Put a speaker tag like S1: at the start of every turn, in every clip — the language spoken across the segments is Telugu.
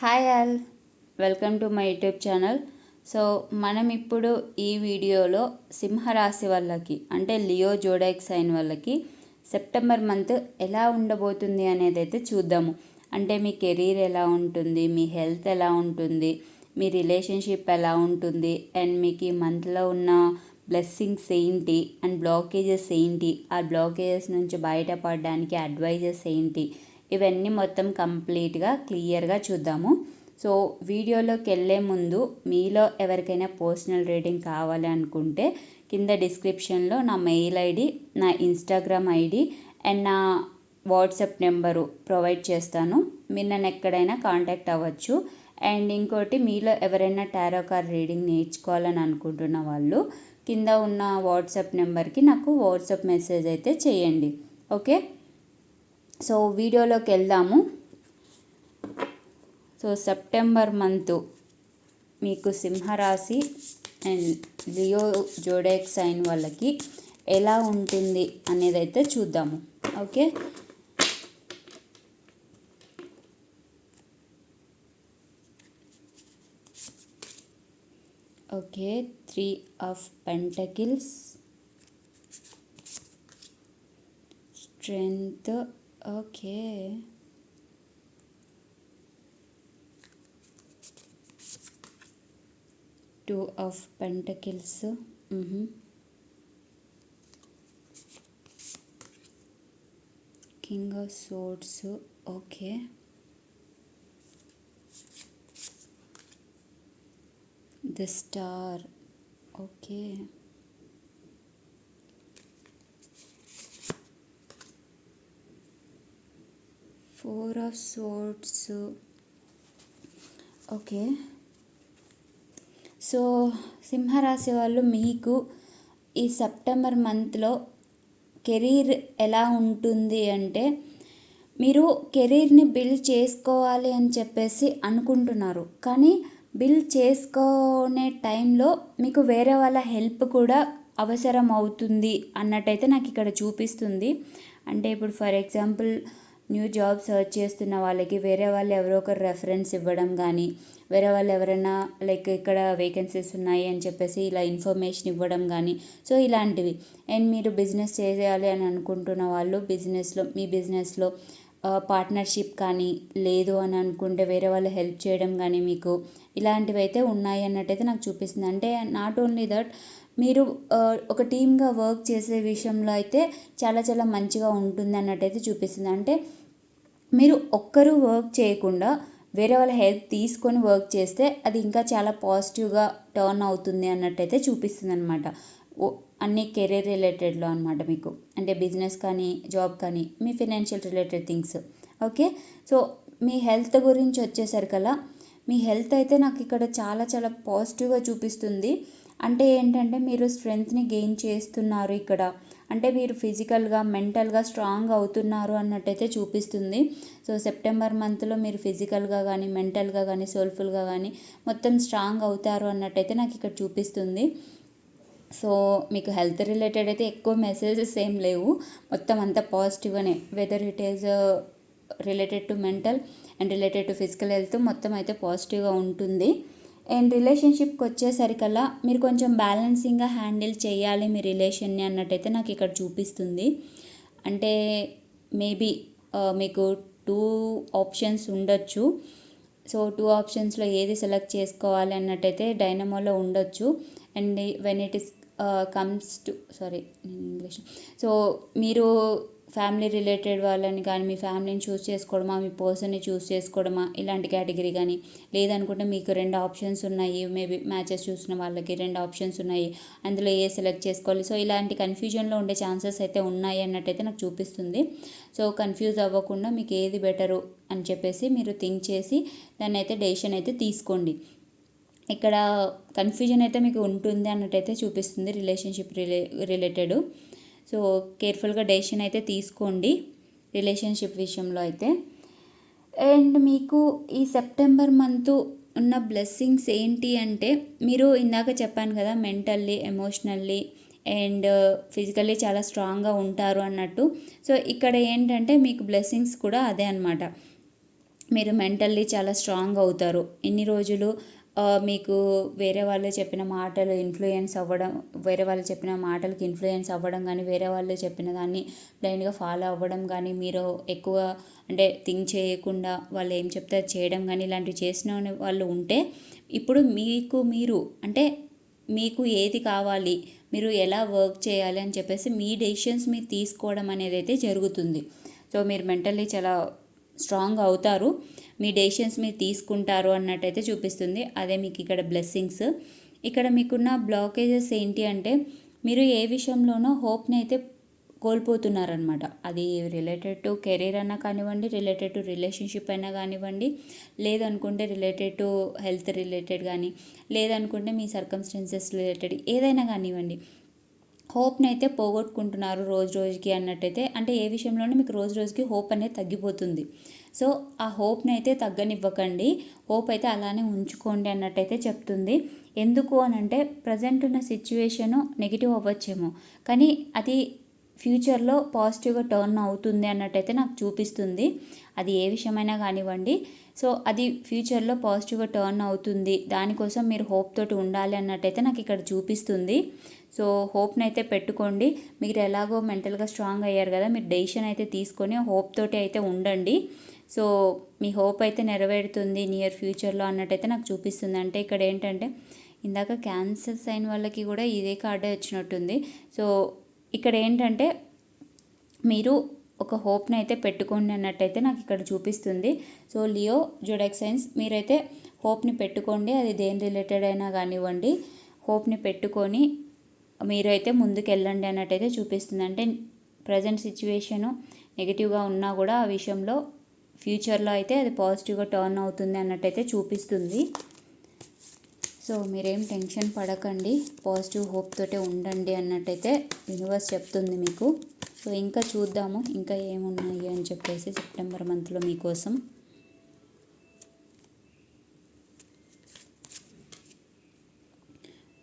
S1: Hi all welcome to my YouTube channel. So మనం ఇప్పుడు ఈ వీడియోలో సింహరాశి వాళ్ళకి అంటే లియో జోడైక్ సైన్ వాళ్ళకి సెప్టెంబర్ మంత్ ఎలా ఉండబోతుంది అనేది అయితే చూద్దాము. అంటే మీ కెరీర్ ఎలా ఉంటుంది మీ హెల్త్ ఎలా ఉంటుంది మీ రిలేషన్షిప్ ఎలా ఉంటుంది అండ్ మీకు ఈ మంత్లో ఉన్న బ్లెస్సింగ్స్ ఏంటి అండ్ బ్లాకేజెస్ ఏంటి ఆ బ్లాకేజెస్ నుంచి బయటపడడానికి అడ్వైజెస్ ఏంటి ఇవన్నీ మొత్తం కంప్లీట్గా క్లియర్గా చూద్దాము. సో వీడియోలోకి వెళ్ళే ముందు మీలో ఎవరికైనా పర్సనల్ రీడింగ్ కావాలి అనుకుంటే కింద డిస్క్రిప్షన్లో నా మెయిల్ ఐడి నా ఇన్స్టాగ్రామ్ ఐడి అండ్ నా వాట్సాప్ నెంబరు ప్రొవైడ్ చేస్తాను. మీరు నన్ను ఎక్కడైనా కాంటాక్ట్ అవ్వచ్చు. అండ్ ఇంకోటి మీలో ఎవరైనా టారో కార్ రీడింగ్ నేర్చుకోవాలని అనుకుంటున్న వాళ్ళు కింద ఉన్న వాట్సాప్ నెంబర్కి నాకు వాట్సాప్ మెసేజ్ అయితే చేయండి. ఓకే? సో వీడియోలోకి వెళ్దాము. సో సెప్టెంబర్ మంత్ మీకు సింహరాశి అండ్ లియో జోడెక్ సైన్ వాళ్ళకి ఎలా ఉంటుంది అనేది అయితే చూద్దాము. Okay? Okay three of pentacles. Strength okay. Two of pentacles. Mm-hmm. king of swords. Okay. The star. Okay. Four of swords. Okay so సింహరాశి వాళ్ళు మీకు ఈ సెప్టెంబర్ మంత్లో కెరీర్ ఎలా ఉంటుంది అంటే మీరు కెరీర్ని బిల్డ్ చేసుకోవాలి అని చెప్పేసి అనుకుంటున్నారు. కానీ బిల్ చేసుకునే టైంలో మీకు వేరే వాళ్ళ హెల్ప్ కూడా అవసరం అవుతుంది అన్నట్టయితే నాకు ఇక్కడ చూపిస్తుంది. అంటే ఇప్పుడు for example new job search చేస్తున్న వాళ్ళకి వేరే వాళ్ళు ఎవరో ఒకరు రెఫరెన్స్ ఇవ్వడం కానీ వేరే వాళ్ళు ఎవరైనా లైక్ ఇక్కడ వేకెన్సీస్ ఉన్నాయి అని చెప్పేసి ఇలా ఇన్ఫర్మేషన్ ఇవ్వడం కానీ సో ఇలాంటివి. అండ్ మీరు బిజినెస్ చేయాలి అని అనుకుంటున్న వాళ్ళు బిజినెస్లో మీ బిజినెస్లో పార్ట్నర్షిప్ కానీ లేదు అని అనుకుంటే వేరే వాళ్ళు హెల్ప్ చేయడం కానీ మీకు ఇలాంటివి అయితే ఉన్నాయి అన్నట్టయితే నాకు చూపిస్తుంది. అంటే నాట్ ఓన్లీ దట్ మీరు ఒక టీమ్గా వర్క్ చేసే విషయంలో అయితే చాలా చాలా మంచిగా ఉంటుంది అన్నట్టయితే చూపిస్తుంది. అంటే మీరు ఒక్కరు వర్క్ చేయకుండా వేరే వాళ్ళ హెల్ప్ తీసుకొని వర్క్ చేస్తే అది ఇంకా చాలా పాజిటివ్గా టర్న్ అవుతుంది అన్నట్టయితే చూపిస్తుంది అనమాట అన్ని కెరీర్ రిలేటెడ్లో అనమాట మీకు. అంటే బిజినెస్ కానీ జాబ్ కానీ మీ financial related things okay so మీ హెల్త్ గురించి వచ్చేసరికల్లా మీ హెల్త్ అయితే నాకు ఇక్కడ చాలా చాలా పాజిటివ్గా చూపిస్తుంది. అంటే ఏంటంటే మీరు స్ట్రెంగ్త్ని గెయిన్ చేస్తున్నారు ఇక్కడ. అంటే మీరు ఫిజికల్గా మెంటల్గా స్ట్రాంగ్ అవుతున్నారు అన్నట్టయితే చూపిస్తుంది. సో సెప్టెంబర్ మంత్లో మీరు ఫిజికల్గా కానీ మెంటల్గా కానీ సోల్ఫుల్గా కానీ మొత్తం స్ట్రాంగ్ అవుతారు అన్నట్టయితే నాకు ఇక్కడ చూపిస్తుంది. సో మీకు హెల్త్ రిలేటెడ్ అయితే ఎక్కువ మెసేజెస్ ఏం లేవు. మొత్తం అంతా పాజిటివ్గానే whether it is related to mental and related to physical health మొత్తం అయితే పాజిటివ్గా ఉంటుంది. అండ్ రిలేషన్షిప్కి వచ్చేసరికల్లా మీరు కొంచెం బ్యాలెన్సింగ్గా హ్యాండిల్ చేయాలి మీ రిలేషన్ని అన్నట్టయితే నాకు ఇక్కడ చూపిస్తుంది. అంటే మేబీ మీకు టూ ఆప్షన్స్ ఉండొచ్చు. సో టూ ఆప్షన్స్లో ఏది సెలెక్ట్ చేసుకోవాలి అన్నట్టయితే డైనమోలో ఉండొచ్చు. And when it is comes to sorry English so మీరు ఫ్యామిలీ రిలేటెడ్ వాళ్ళని కానీ మీ ఫ్యామిలీని చూస్ చేసుకోవడమా మీ పర్సన్ని చూస్ చేసుకోవడమా ఇలాంటి కేటగిరీ కానీ లేదనుకుంటే మీకు రెండు ఆప్షన్స్ ఉన్నాయి. మేబీ మ్యాచెస్ చూసిన వాళ్ళకి రెండు ఆప్షన్స్ ఉన్నాయి. అందులో ఏ సెలెక్ట్ చేసుకోవాలి? సో ఇలాంటి కన్ఫ్యూజన్లో ఉండే ఛాన్సెస్ అయితే ఉన్నాయి అన్నట్టయితే నాకు చూపిస్తుంది. సో కన్ఫ్యూజ్ అవ్వకుండా మీకు ఏది బెటరు అని చెప్పేసి మీరు థింక్ చేసి దాన్ని అయితే డెసిషన్ అయితే తీసుకోండి. ఇక్కడ కన్ఫ్యూజన్ అయితే మీకు ఉంటుంది అన్నట్టయితే చూపిస్తుంది రిలేషన్షిప్ రిలే రిలేటెడ్. సో కేర్ఫుల్గా డెసిషన్ అయితే తీసుకోండి రిలేషన్షిప్ విషయంలో అయితే. అండ్ మీకు ఈ సెప్టెంబర్ మంత్ ఉన్న బ్లెస్సింగ్స్ ఏంటి అంటే మీరు ఇందాక చెప్పాను కదా మెంటల్లీ ఎమోషనల్లీ అండ్ ఫిజికల్లీ చాలా స్ట్రాంగ్గా ఉంటారు అన్నట్టు. సో ఇక్కడ ఏంటంటే మీకు బ్లెస్సింగ్స్ కూడా అదే అనమాట మీరు మెంటల్లీ చాలా స్ట్రాంగ్ అవుతారు. ఎన్ని రోజులు మీకు వేరే వాళ్ళు చెప్పిన మాటలు ఇన్ఫ్లుయెన్స్ అవ్వడం వేరే వాళ్ళు చెప్పిన మాటలకి ఇన్ఫ్లుయెన్స్ అవ్వడం కానీ వేరే వాళ్ళు చెప్పిన దాన్ని బ్లైండ్గా ఫాలో అవ్వడం కానీ మీరు ఎక్కువ అంటే థింక్ చేయకుండా వాళ్ళు ఏం చెప్తే చేయడం కానీ ఇలాంటివి చేసిన వాళ్ళు ఉంటే ఇప్పుడు మీకు మీరు అంటే మీకు ఏది కావాలి మీరు ఎలా వర్క్ చేయాలి అని చెప్పేసి మీ డెసిషన్స్ మీరు తీసుకోవడం అనేది అయితే జరుగుతుంది. సో మీరు మెంటల్లీ చాలా స్ట్రాంగ్ అవుతారు. మీ డెసిషన్స్ మీరు తీసుకుంటారు అన్నట్టయితే చూపిస్తుంది. అదే మీకు ఇక్కడ బ్లెస్సింగ్స్. ఇక్కడ మీకున్న బ్లాకేజెస్ ఏంటి అంటే మీరు ఏ విషయంలోనో హోప్ని అయితే కోల్పోతున్నారనమాట అది రిలేటెడ్ టు కెరీర్ అయినా కానివ్వండి రిలేటెడ్ టు రిలేషన్షిప్ అయినా కానివ్వండి లేదనుకుంటే రిలేటెడ్ టు హెల్త్ రిలేటెడ్ కానీ లేదనుకుంటే మీ సర్కమ్స్టెన్సెస్ రిలేటెడ్ ఏదైనా కానివ్వండి హోప్ని అయితే పోగొట్టుకుంటున్నారు రోజు రోజుకి అన్నట్టయితే అంటే ఏ విషయంలోనే మీకు రోజు రోజుకి హోప్ అనేది తగ్గిపోతుంది. సో ఆ హోప్ని అయితే తగ్గనివ్వకండి. హోప్ అయితే అలానే ఉంచుకోండి అన్నట్టయితే చెప్తుంది. ఎందుకు అని అంటే ప్రజెంట్ ఉన్న సిచ్యువేషను నెగిటివ్ అవ్వచ్చేమో. కానీ అది ఫ్యూచర్లో పాజిటివ్గా టర్న్ అవుతుంది అన్నట్టయితే నాకు చూపిస్తుంది. అది ఏ విషయమైనా కానివ్వండి. సో అది ఫ్యూచర్లో పాజిటివ్గా టర్న్ అవుతుంది. దానికోసం మీరు హోప్ తోటి ఉండాలి అన్నట్టయితే నాకు ఇక్కడ చూపిస్తుంది. సో హోప్ని అయితే పెట్టుకోండి. మీరు ఎలాగో మెంటల్గా స్ట్రాంగ్ అయ్యారు కదా మీరు డెసిషన్ అయితే తీసుకొని హోప్ తోటి అయితే ఉండండి. సో మీ హోప్ అయితే నెరవేరుతుంది నియర్ ఫ్యూచర్లో అన్నట్టయితే నాకు చూపిస్తుంది. అంటే ఇక్కడ ఏంటంటే ఇందాక క్యాన్సర్ అయిన వాళ్ళకి కూడా ఇదే కార్డే వచ్చినట్టుంది. సో ఇక్కడ ఏంటంటే మీరు ఒక హోప్ని అయితే పెట్టుకోండి అన్నట్టయితే నాకు ఇక్కడ చూపిస్తుంది. సో లియో జుడెక్ సైన్స్ మీరైతే హోప్ని పెట్టుకోండి. అది దేని రిలేటెడ్ అయినా కానివ్వండి హోప్ని పెట్టుకొని మీరైతే ముందుకు వెళ్ళండి అన్నట్టయితే చూపిస్తుంది. అంటే ప్రజెంట్ సిచ్యువేషను నెగిటివ్గా ఉన్నా కూడా ఆ విషయంలో ఫ్యూచర్లో అయితే అది పాజిటివ్గా టర్న్ అవుతుంది అన్నట్టయితే చూపిస్తుంది. సో మీరేం టెన్షన్ పడకండి. పాజిటివ్ హోప్ తోటే ఉండండి అన్నట్టయితే యూనివర్స్ చెప్తుంది మీకు. సో ఇంకా చూద్దాము ఇంకా ఏమున్నాయి అని చెప్పేసి సెప్టెంబర్ మంత్లో మీకోసం.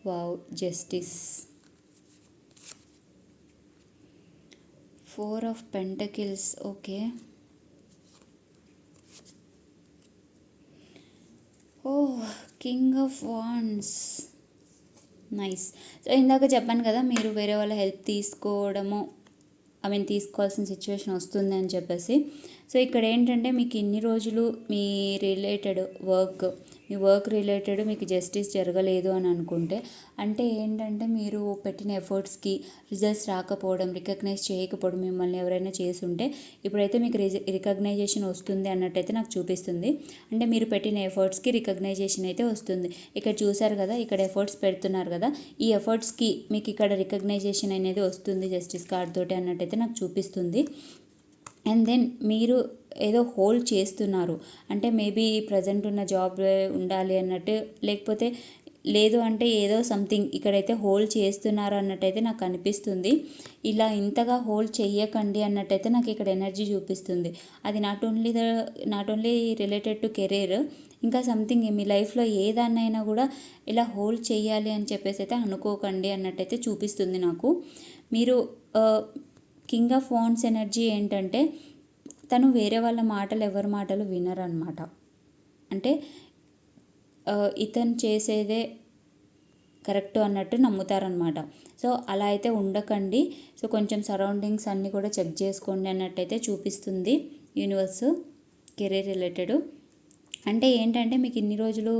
S1: Wow justice. Four of pentacles okay oh king of wands nice so ఇందాక చెప్పాను కదా మీరు వేరే వాళ్ళ హెల్ప్ తీసుకోవడము ఐ మీన్ తీసుకోవాల్సిన సిచ్యువేషన్ వస్తుంది అని చెప్పేసి. సో ఇక్కడ ఏంటంటే మీకు ఇన్ని రోజులు మీ రిలేటెడ్ వర్క్ మీ వర్క్ రిలేటెడ్ మీకు జస్టిస్ జరగలేదు అని అనుకుంటే అంటే ఏంటంటే మీరు పెట్టిన ఎఫర్ట్స్కి రిజల్ట్స్ రాకపోవడం రికగ్నైజ్ చేయకపోవడం మిమ్మల్ని ఎవరైనా చేసి ఉంటే ఇప్పుడైతే మీకు రికగ్నైజేషన్ వస్తుంది అన్నట్టయితే నాకు చూపిస్తుంది. అంటే మీరు పెట్టిన ఎఫర్ట్స్కి రికగ్నైజేషన్ అయితే వస్తుంది. ఇక్కడ చూసారు కదా ఇక్కడ ఎఫర్ట్స్ పెడుతున్నారు కదా ఈ ఎఫర్ట్స్కి మీకు ఇక్కడ రికగ్నైజేషన్ అనేది వస్తుంది జస్టిస్ కార్డ్ తోటి అన్నట్టయితే నాకు చూపిస్తుంది. అండ్ దెన్ మీరు ఏదో హోల్డ్ చేస్తున్నారు. అంటే మేబీ ప్రజెంట్ ఉన్న జాబ్ ఉండాలి అన్నట్టు లేకపోతే లేదు అంటే ఏదో సంథింగ్ ఇక్కడైతే హోల్డ్ చేస్తున్నారు అన్నట్టయితే నాకు అనిపిస్తుంది. ఇలా ఇంతగా హోల్డ్ చెయ్యకండి అన్నట్టయితే నాకు ఇక్కడ ఎనర్జీ చూపిస్తుంది. అది not only the not only related to career ఇంకా సంథింగ్ మీ లైఫ్లో ఏదాన్నైనా కూడా ఇలా హోల్డ్ చేయాలి అని చెప్పేసి అయితే అనుకోకండి అన్నట్టయితే చూపిస్తుంది నాకు. మీరు కింగ్ ఆఫ్ వాన్స్ ఎనర్జీ ఏంటంటే తను వేరే వాళ్ళ మాటలు ఎవరి మాటలు వినరనమాట అంటే ఇతను చేసేదే కరెక్ట్ అన్నట్టు నమ్ముతారనమాట సో అలా అయితే ఉండకండి. సో కొంచెం సరౌండింగ్స్ అన్నీ కూడా చెక్ చేసుకోండి అన్నట్టయితే చూపిస్తుంది యూనివర్స్ కెరీర్ రిలేటెడ్. అంటే ఏంటంటే మీకు ఇన్ని రోజులు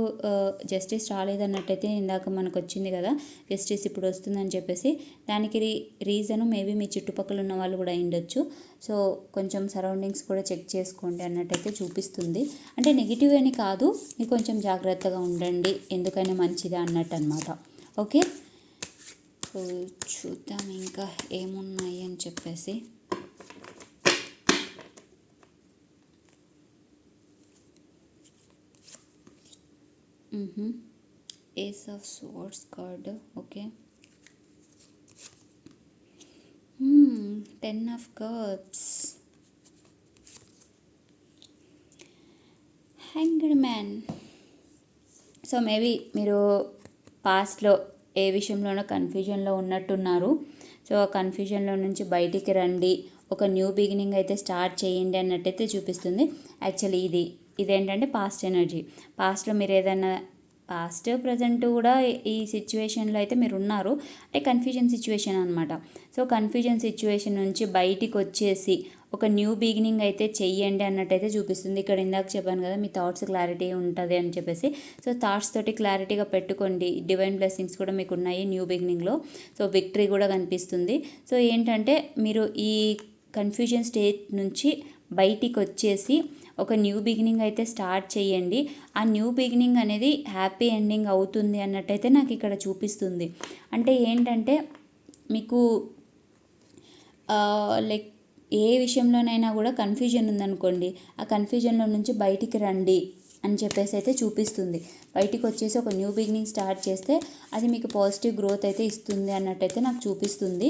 S1: జస్టిస్ రాలేదన్నట్టయితే ఇందాక మనకు వచ్చింది కదా జస్టిస్ ఇప్పుడు వస్తుందని చెప్పేసి దానికి రీ రీజను మేబీ మీ చుట్టుపక్కల ఉన్న వాళ్ళు కూడా అయిండొచ్చు సో కొంచెం సరౌండింగ్స్ కూడా చెక్ చేసుకోండి అన్నట్టయితే చూపిస్తుంది. అంటే నెగిటివ్ అని కాదు మీరు కొంచెం జాగ్రత్తగా ఉండండి ఎందుకైనా మంచిదా అన్నట్టు అనమాట ఓకే చూద్దాం ఇంకా ఏమున్నాయి అని చెప్పేసి. Ace of swords card okay ten of cups hanged man so maybe మీరు పాస్ట్లో ఏ విషయంలోనో కన్ఫ్యూజన్లో ఉన్నట్టున్నారు. సో ఆ కన్ఫ్యూజన్లో నుంచి బయటికి రండి. ఒక న్యూ బిగినింగ్ అయితే స్టార్ట్ చేయండి అన్నట్టయితే చూపిస్తుంది. యాక్చువల్లీ ఇది ఇదేంటంటే పాస్ట్ ఎనర్జీ పాస్ట్లో మీరు ఏదైనా పాస్ట్ ప్రజెంట్ కూడా ఈ సిచ్యువేషన్లో అయితే మీరు ఉన్నారు. అంటే కన్ఫ్యూజన్ సిచ్యువేషన్ అనమాట సో కన్ఫ్యూజన్ సిచ్యువేషన్ నుంచి బయటికి వచ్చేసి ఒక న్యూ బిగినింగ్ అయితే చెయ్యండి అన్నట్టయితే చూపిస్తుంది. ఇక్కడ ఇందాక చెప్పాను కదా మీ థాట్స్ క్లారిటీ ఉంటుంది అని చెప్పేసి. సో థాట్స్ తోటి క్లారిటీగా పెట్టుకోండి. డివైన్ బ్లెస్సింగ్స్ కూడా మీకు ఉన్నాయి న్యూ బిగినింగ్లో సో విక్టరీ కూడా కనిపిస్తుంది. సో ఏంటంటే మీరు ఈ కన్ఫ్యూజన్ స్టేట్ నుంచి బయటికి వచ్చేసి ఒక న్యూ బిగినింగ్ అయితే స్టార్ట్ చేయండి. ఆ న్యూ బిగినింగ్ అనేది హ్యాపీ ఎండింగ్ అవుతుంది అన్నట్టయితే నాకు ఇక్కడ చూపిస్తుంది. అంటే ఏంటంటే మీకు లైక్ ఏ విషయంలోనైనా కూడా కన్ఫ్యూజన్ ఉందనుకోండి. ఆ కన్ఫ్యూజన్లో నుంచి బయటికి రండి అని చెప్పేసి అయితే చూపిస్తుంది. బయటికి వచ్చేసి ఒక న్యూ బిగినింగ్ స్టార్ట్ చేస్తే అది మీకు పాజిటివ్ గ్రోత్ అయితే ఇస్తుంది అన్నట్టయితే నాకు చూపిస్తుంది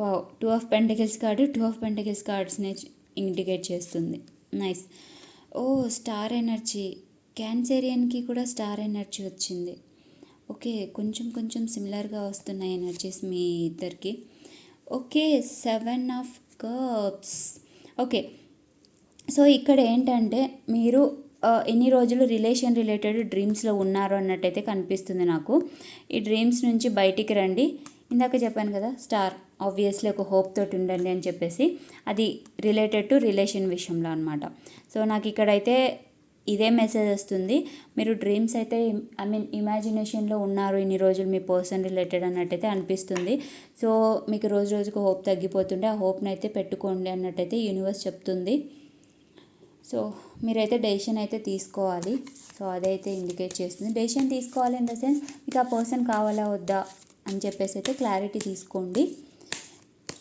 S1: wow two of pentacles card two of pentacles కార్డ్స్ని indicate చేస్తుంది. నైస్. Oh star energy. క్యాన్సేరియన్కి కూడా స్టార్ ఎనర్జీ వచ్చింది. ఓకే కొంచెం కొంచెం సిమిలర్గా వస్తున్నాయి ఎనర్జీస్ మీ ఇద్దరికి. Okay seven of cups. Okay. So ఇక్కడ ఏంటంటే మీరు ఎన్ని రోజులు రిలేషన్ రిలేటెడ్ డ్రీమ్స్లో ఉన్నారు అన్నట్టయితే కనిపిస్తుంది నాకు. ఈ డ్రీమ్స్ నుంచి బయటికి రండి. ఇందాక చెప్పాను కదా స్టార్ ఆబ్వియస్లీ ఒక హోప్ తోటి ఉండండి అని చెప్పేసి అది రిలేటెడ్ టు రిలేషన్ విషయంలో అనమాట సో నాకు ఇక్కడైతే ఇదే మెసేజ్ వస్తుంది. మీరు డ్రీమ్స్ అయితే ఐ మీన్ ఇమాజినేషన్లో ఉన్నారు ఇన్ని రోజులు మీ పర్సన్ రిలేటెడ్ అన్నట్టయితే అనిపిస్తుంది. సో మీకు రోజు రోజుకు హోప్ తగ్గిపోతుంటే ఆ హోప్ని అయితే పెట్టుకోండి అన్నట్టయితే యూనివర్స్ చెప్తుంది. సో మీరైతే డెసిషన్ అయితే తీసుకోవాలి. సో అదైతే ఇండికేట్ చేస్తుంది. డెసిషన్ తీసుకోవాలి ఇన్ ద సెన్స్ మీకు ఆ పర్సన్ కావాలా వద్దా? అని చెప్పేసి అయితే క్లారిటీ తీసుకోండి.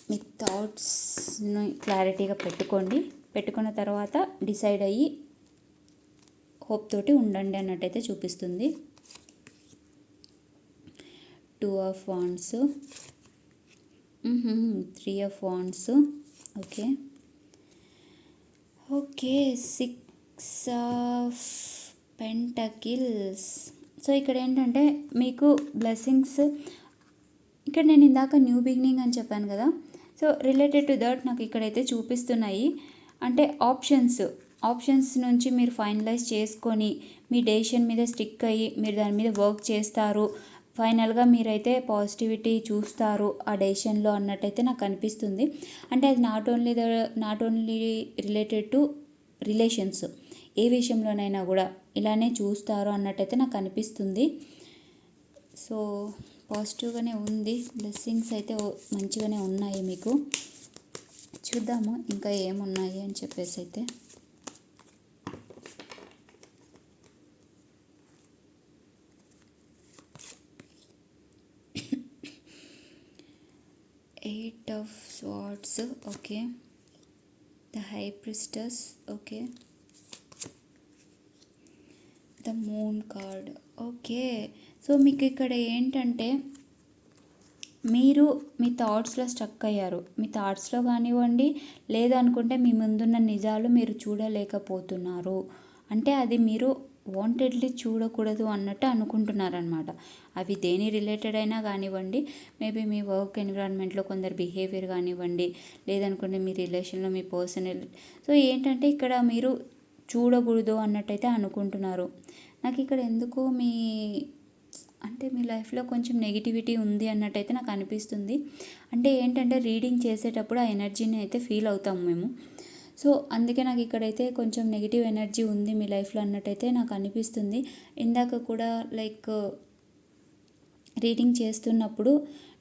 S1: మీ థాట్స్ని క్లారిటీగా పెట్టుకోండి. పెట్టుకున్న తర్వాత డిసైడ్ అయ్యి హోప్ తోటి ఉండండి అన్నట్టయితే చూపిస్తుంది. Two of wands three of wands okay okay six of pentacles so ఇక్కడ ఏంటంటే మీకు బ్లెస్సింగ్స్ ఇక్కడ నేను ఇందాక న్యూ బిగినింగ్ అని చెప్పాను కదా. సో రిలేటెడ్ టు దట్ నాకు ఇక్కడైతే చూపిస్తున్నాయి. అంటే ఆప్షన్స్ ఆప్షన్స్ నుంచి మీరు ఫైనలైజ్ చేసుకొని మీ డెసిషన్ మీద స్టిక్ అయ్యి మీరు దాని మీద వర్క్ చేస్తారు. ఫైనల్గా మీరైతే పాజిటివిటీ చూస్తారు ఆ డెసిషన్లో అన్నట్టయితే నాకు అనిపిస్తుంది. అంటే అది not only the not only related to relations ఏ విషయంలోనైనా కూడా ఇలానే చూస్తారు అన్నట్టయితే నాకు అనిపిస్తుంది. సో పాజిటివ్గానే ఉంది. బ్లెస్సింగ్స్ అయితే మంచిగానే ఉన్నాయి మీకు. చూద్దాము ఇంకా ఏమున్నాయి అని చెప్పేసి అయితే. Eight of swords okay the high priestess okay the moon card. Okay. So మీకు ఇక్కడ ఏంటంటే మీరు మీ థాట్స్లో స్ట్రక్ అయ్యారు. మీ థాట్స్లో కానివ్వండి లేదనుకుంటే మీ ముందున్న నిజాలు మీరు చూడలేకపోతున్నారు. అంటే అది మీరు వాంటెడ్లీ చూడకూడదు అన్నట్టు అనుకుంటున్నారనమాట అవి దేని రిలేటెడ్ అయినా కానివ్వండి మేబీ మీ వర్క్ ఎన్విరాన్మెంట్లో కొందరు బిహేవియర్ కానివ్వండి లేదనుకుంటే మీ రిలేషన్లో మీ పర్సనల్ సో ఏంటంటే ఇక్కడ మీరు చూడకూడదు అన్నట్టయితే అనుకుంటున్నారు. నాకు ఇక్కడ ఎందుకో మీ అంటే మీ లైఫ్లో కొంచెం నెగిటివిటీ ఉంది అన్నట్టయితే నాకు అనిపిస్తుంది. అంటే ఏంటంటే రీడింగ్ చేసేటప్పుడు ఆ ఎనర్జీని అయితే ఫీల్ అవుతాం మేము. సో అందుకే నాకు ఇక్కడైతే కొంచెం నెగిటివ్ ఎనర్జీ ఉంది మీ లైఫ్లో అన్నట్టయితే నాకు అనిపిస్తుంది. ఇందాక కూడా లైక్ రీడింగ్ చేస్తున్నప్పుడు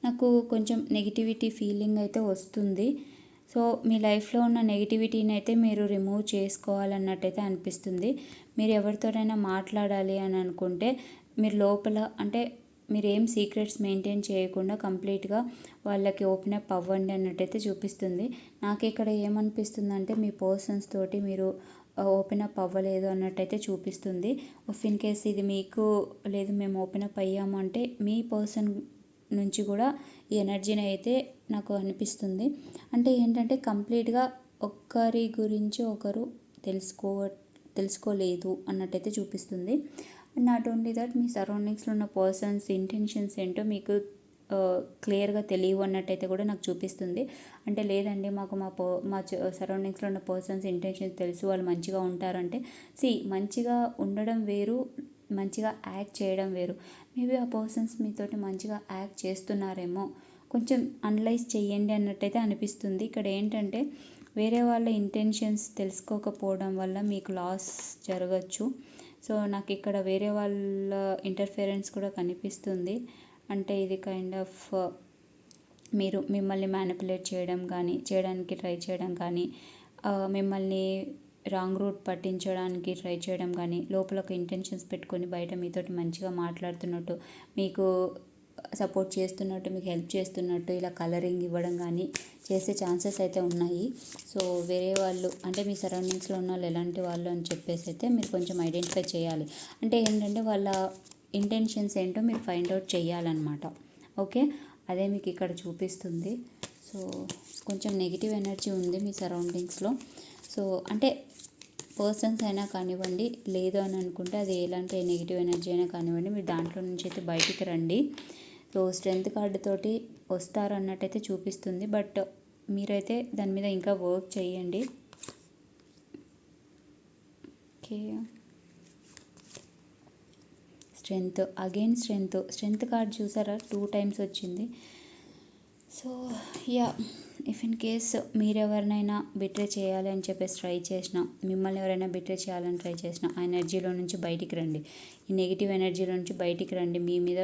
S1: నాకు కొంచెం నెగిటివిటీ ఫీలింగ్ అయితే వస్తుంది. సో మీ లైఫ్లో ఉన్న నెగిటివిటీని అయితే మీరు రిమూవ్ చేసుకోవాలన్నట్టయితే అనిపిస్తుంది. మీరు ఎవరితోనైనా మాట్లాడాలి అని అనుకుంటే మీరు లోపల అంటే మీరు ఏం సీక్రెట్స్ మెయింటైన్ చేయకుండా కంప్లీట్గా వాళ్ళకి ఓపెన్ అప్ అవ్వండి అన్నట్టయితే చూపిస్తుంది. నాకు ఇక్కడ ఏమనిపిస్తుంది అంటే మీ పర్సన్స్ తోటి మీరు ఓపెన్ అప్ అవ్వలేదు అన్నట్టయితే చూపిస్తుంది. ఇన్ కేస్ ఇది మీకు లేదు మేము ఓపెన్ అప్ అయ్యాము అంటే మీ పర్సన్ నుంచి కూడా ఈ ఎనర్జీని అయితే నాకు అనిపిస్తుంది. అంటే ఏంటంటే కంప్లీట్గా ఒక్కరి గురించి ఒకరు తెలుసుకో తెలుసుకోలేదు అన్నట్టయితే చూపిస్తుంది. నాట్ ఓన్లీ దట్ మీ సరౌండింగ్స్లో ఉన్న పర్సన్స్ ఇంటెన్షన్స్ ఏంటో మీకు క్లియర్గా తెలియవు అన్నట్టయితే కూడా నాకు చూపిస్తుంది. అంటే లేదండి మాకు మా పో మా సరౌండింగ్స్లో ఉన్న పర్సన్స్ ఇంటెన్షన్స్ తెలుసు వాళ్ళు మంచిగా ఉంటారంటే. సి మంచిగా ఉండడం వేరు మంచిగా యాక్ట్ చేయడం వేరు. మేబీ ఆ పర్సన్స్ మీతోటి మంచిగా యాక్ట్ చేస్తున్నారేమో. కొంచెం అనలైజ్ చేయండి అన్నట్టయితే అనిపిస్తుంది. ఇక్కడ ఏంటంటే వేరే వాళ్ళ ఇంటెన్షన్స్ తెలుసుకోకపోవడం వల్ల మీకు లాస్ జరగచ్చు. సో నాకు ఇక్కడ వేరే వాళ్ళ ఇంటర్ఫిరెన్స్ కూడా కనిపిస్తుంది. అంటే ఇది కైండ్ ఆఫ్ మీరు మిమ్మల్ని మ్యానిపులేట్ చేయడం కానీ చేయడానికి ట్రై చేయడం కానీ మిమ్మల్ని రాంగ్ రూట్ పట్టించడానికి ట్రై చేయడం కానీ లోపల ఒక ఇంటెన్షన్స్ పెట్టుకొని బయట మీతోటి మంచిగా మాట్లాడుతున్నట్టు మీకు సపోర్ట్ చేస్తున్నట్టు మీకు హెల్ప్ చేస్తున్నట్టు ఇలా కలరింగ్ ఇవ్వడం కానీ చేసే ఛాన్సెస్ అయితే ఉన్నాయి. సో వేరే వాళ్ళు అంటే మీ సరౌండింగ్స్లో ఉన్న వాళ్ళు ఎలాంటి వాళ్ళు అని చెప్పేసి అయితే మీరు కొంచెం ఐడెంటిఫై చేయాలి. అంటే ఏంటంటే వాళ్ళ ఇంటెన్షన్స్ ఏంటో మీరు ఫైండ్ అవుట్ చేయాలన్నమాట. ఓకే? అదే మీకు ఇక్కడ చూపిస్తుంది. సో కొంచెం నెగిటివ్ ఎనర్జీ ఉంది మీ సరౌండింగ్స్లో సో అంటే పర్సన్స్ అయినా కానివ్వండి లేదు అని అనుకుంటే అది ఎలాంటి నెగిటివ్ ఎనర్జీ అయినా కానివ్వండి మీరు దాంట్లో నుంచి అయితే బయటికి రండి. సో స్ట్రెంత్ కార్డుతోటి వస్తారు అన్నట్టయితే చూపిస్తుంది. బట్ మీరైతే దాని మీద ఇంకా వర్క్ చేయండి. Okay. Strength again strength. Strength card చూసారా? టూ టైమ్స్ వచ్చింది. So yeah if in case మీరు ఎవరినైనా బిట్రే చేయాలి అని చెప్పేసి ట్రై చేసిన మిమ్మల్ని ఎవరైనా బిట్రే చేయాలని ట్రై చేసిన ఆ ఎనర్జీలో నుంచి బయటికి రండి. ఈ నెగిటివ్ ఎనర్జీలో నుంచి బయటికి రండి. మీ మీద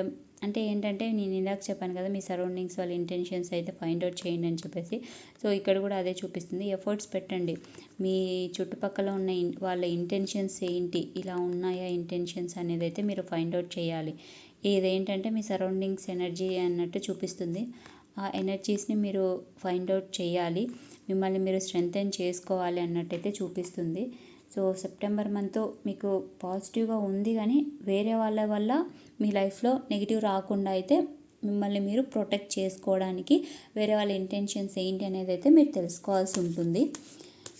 S1: అంటే ఏంటంటే నేను ఇందాక చెప్పాను కదా మీ సరౌండింగ్స్ వాళ్ళ ఇంటెన్షన్స్ అయితే ఫైండ్ అవుట్ చేయండి అని చెప్పేసి. సో ఇక్కడ కూడా అదే చూపిస్తుంది. ఎఫర్ట్స్ పెట్టండి. మీ చుట్టుపక్కల ఉన్న వాళ్ళ ఇంటెన్షన్స్ ఏంటి? ఇలా ఉన్నాయా ఇంటెన్షన్స్ అనేది అయితే మీరు ఫైండ్ అవుట్ చేయాలి. ఇదేంటంటే మీ సరౌండింగ్స్ ఎనర్జీ అన్నట్టు చూపిస్తుంది. ఆ ఎనర్జీస్ని మీరు ఫైండ్ అవుట్ చేయాలి. మిమ్మల్ని మీరు స్ట్రెంగ్తెన్ చేసుకోవాలి అన్నట్టయితే చూపిస్తుంది. సో సెప్టెంబర్ మంత్ మీకు పాజిటివ్గా ఉంది కానీ వేరే వాళ్ళ వల్ల మీ లైఫ్లో నెగిటివ్ రాకుండా అయితే మిమ్మల్ని మీరు ప్రొటెక్ట్ చేసుకోవడానికి వేరే వాళ్ళ ఇంటెన్షన్స్ ఏంటి అనేది అయితే మీరు తెలుసుకోవాల్సి ఉంటుంది.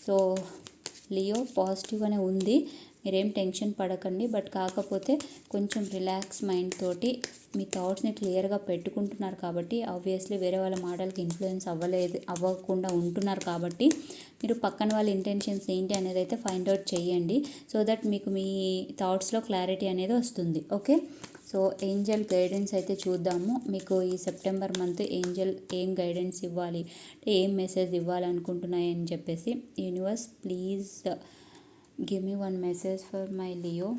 S1: సో లియో పాజిటివ్గానే ఉంది. మీరేం టెన్షన్ పడకండి. బట్ కాకపోతే కొంచెం రిలాక్స్ మైండ్ తోటి మీ థాట్స్ని క్లియర్గా పెట్టుకుంటున్నారు కాబట్టి ఆబ్వియస్లీ వేరే వాళ్ళ మాటలకి ఇన్ఫ్లుయెన్స్ అవ్వలేదు అవ్వకుండా ఉంటున్నారు కాబట్టి మీరు పక్కన వాళ్ళ ఇంటెన్షన్స్ ఏంటి అనేది అయితే ఫైండ్ అవుట్ చేయండి. సో దట్ మీకు మీ థాట్స్లో క్లారిటీ అనేది వస్తుంది. ఓకే? సో ఏంజల్ గైడెన్స్ అయితే చూద్దాము. మీకు ఈ సెప్టెంబర్ మంత్ ఏంజల్ ఏం గైడెన్స్ ఇవ్వాలి అంటే ఏం మెసేజ్ ఇవ్వాలనుకుంటున్నాయని చెప్పేసి universe please give me one message for my Leo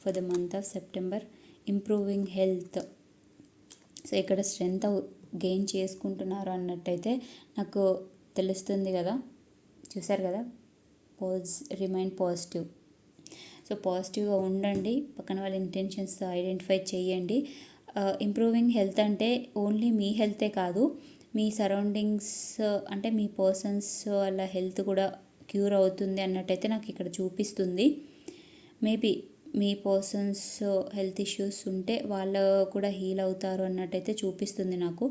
S1: for the month of September improving health so ఇక్కడ స్ట్రెంత్ గెయిన్ చేసుకుంటున్నారు అన్నట్టయితే నాకు తెలుస్తుంది కదా. చూసారు కదా? పాజ్ రిమైన్ పాజిటివ్ సో పాజిటివ్గా ఉండండి. పక్కన వాళ్ళ ఇంటెన్షన్స్ ఐడెంటిఫై చేయండి. ఇంప్రూవింగ్ హెల్త్ అంటే ఓన్లీ మీ హెల్తే కాదు. మీ సరౌండింగ్స్ అంటే మీ పర్సన్స్ వాళ్ళ హెల్త్ కూడా క్యూర్ అవుతుంది అన్నట్టయితే నాకు ఇక్కడ చూపిస్తుంది. మేబీ మీ పర్సన్స్ హెల్త్ ఇష్యూస్ ఉంటే వాళ్ళు కూడా హీల్ అవుతారు అన్నట్టయితే చూపిస్తుంది నాకు.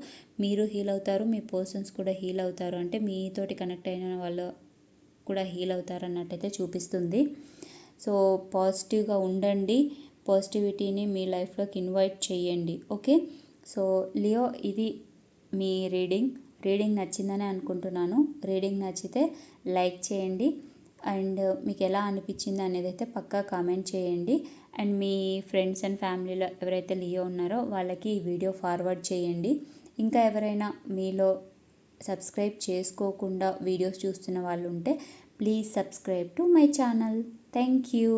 S1: మీరు హీల్ అవుతారు మీ పర్సన్స్ కూడా హీల్ అవుతారు. అంటే మీతోటి కనెక్ట్ అయిన వాళ్ళు కూడా హీల్ అవుతారు అన్నట్టయితే చూపిస్తుంది. సో పాజిటివ్గా ఉండండి. పాజిటివిటీని మీ లైఫ్లోకి ఇన్వైట్ చేయండి. ఓకే సో లియో ఇది మీ రీడింగ్ రీడింగ్ నచ్చిందని అనుకుంటున్నాను. రీడింగ్ నచ్చితే లైక్ చేయండి. అండ్ మీకు ఎలా అనిపించింది అనేది అయితే పక్కా కామెంట్ చేయండి. అండ్ మీ ఫ్రెండ్స్ అండ్ ఫ్యామిలీలో ఎవరైతే లియో ఉన్నారో వాళ్ళకి ఈ వీడియో ఫార్వర్డ్ చేయండి. ఇంకా ఎవరైనా మీలో సబ్స్క్రైబ్ చేసుకోకుండా వీడియోస్ చూస్తున్న వాళ్ళు ఉంటే please subscribe to my channel. Thank you.